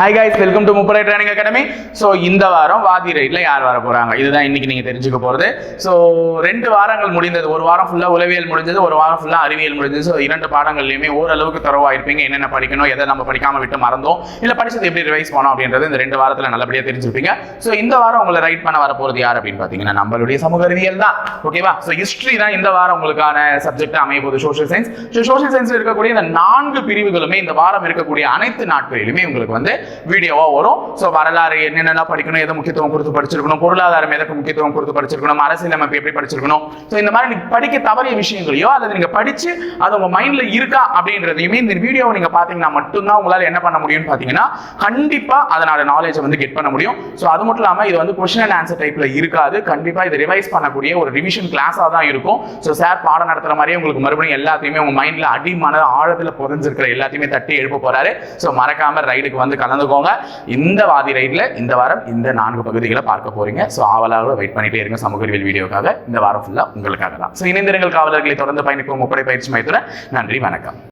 Hi guys welcome to முப்படை training academy so இந்த வாரம் வாதி ரைட்ல யார் வர போறாங்க இதுதான் இன்னைக்கு நீங்க தெரிஞ்சுக்க போறது. ஸோ ரெண்டு வாரங்கள் முடிந்தது. ஒரு வாரம் ஃபுல்லா உளவியல் முடிஞ்சது ஒரு வாரம் ஃபுல்லா அறிவியல் முடிஞ்சது. ஸோ இரண்டு பாடங்கள்லையுமே ஓரளவுக்கு தரவாயிருப்பீங்க என்னென்ன படிக்கணும் எதை நம்ம படிக்காம விட்டு மறந்தோம் இல்ல படிச்சது எப்படி ரிவைஸ் பண்ணோம் அப்படின்றது இந்த ரெண்டு வாரத்துல நல்லபடியா தெரிஞ்சிருப்பீங்க. ஸோ இந்த வாரம் உங்களை ரைட் பண்ண வர போறது யார் அப்படின்னு பாத்தீங்கன்னா நம்மளுடைய சமூக அறிவியல் தான். ஓகேவா ஸோ ஹிஸ்டரி தான் இந்த வாரம் உங்களுக்கான சப்ஜெக்ட் அமைய போகுது. Social science so social science இருக்கக்கூடிய இந்த நான்கு பிரிவுகளுமே இந்த வாரம் இருக்கக்கூடிய அனைத்து நாட்களிலுமே உங்களுக்கு வந்து வீடியோவா வரும். ஸோ வரலாறு என்னென்ன படிக்கணும் எதை முக்கியத்துவம் கொடுத்து படிச்சிருக்கணும் பொருளாதாரம் எதற்கு முக்கியத்துவம் கொடுத்து படிச்சிருக்கணும் அரசியலமைப்பு எப்படி படிச்சிருக்கணும். ஸோ இந்த மாதிரி நீங்க படிக்க தவறிய விஷயங்களையோ அல்லது நீங்க படிச்சு அது உங்க மைண்ட்ல இருக்கா அப்படின்றதையுமே இந்த வீடியோவை நீங்க பார்த்தீங்கன்னா மட்டும்தான் உங்களால் என்ன பண்ண முடியும்னு பாத்தீங்கன்னா கண்டிப்பாக அதனோட நாலேஜை வந்து கெட் பண்ண முடியும். ஸோ அது மட்டும் இல்லாமல் இது வந்து கொஷின் அண்ட் ஆன்சர் டைப்ல இருக்காது. கண்டிப்பாக இது ரிவைஸ் பண்ணக்கூடிய ஒரு ரிவிஷன் கிளாஸாக தான் இருக்கும். ஸோ சார் பாடம் நடத்துகிற மாதிரியே உங்களுக்கு மறுபடியும் எல்லாத்தையுமே உங்கள் மைண்டில் அடி மன புதஞ்சிருக்கிற எல்லாத்தையுமே தட்டி எழுப்ப போறாரு. ஸோ மறக்காம ரைடுக்கு வந்து கலந்துக்கோங்க இந்த வாதி ரைட்ல இந்த வாரம் இந்த நான்கு பகுதிகளை பார்க்க போறீங்க. ஸோ ஆவலாக வெயிட் பண்ணிட்டே இருங்க. சமூக அறிவியல் வீடியோக்காக. இந்த வாரம் ஃபுல்லா உங்களுக்காக தான். ஸோ இணைந்திருங்கள் காவலர்களை தொடர்ந்து பயணிக்கும் முப்படை பயிற்சி மையத்துல நன்றி வணக்கம்.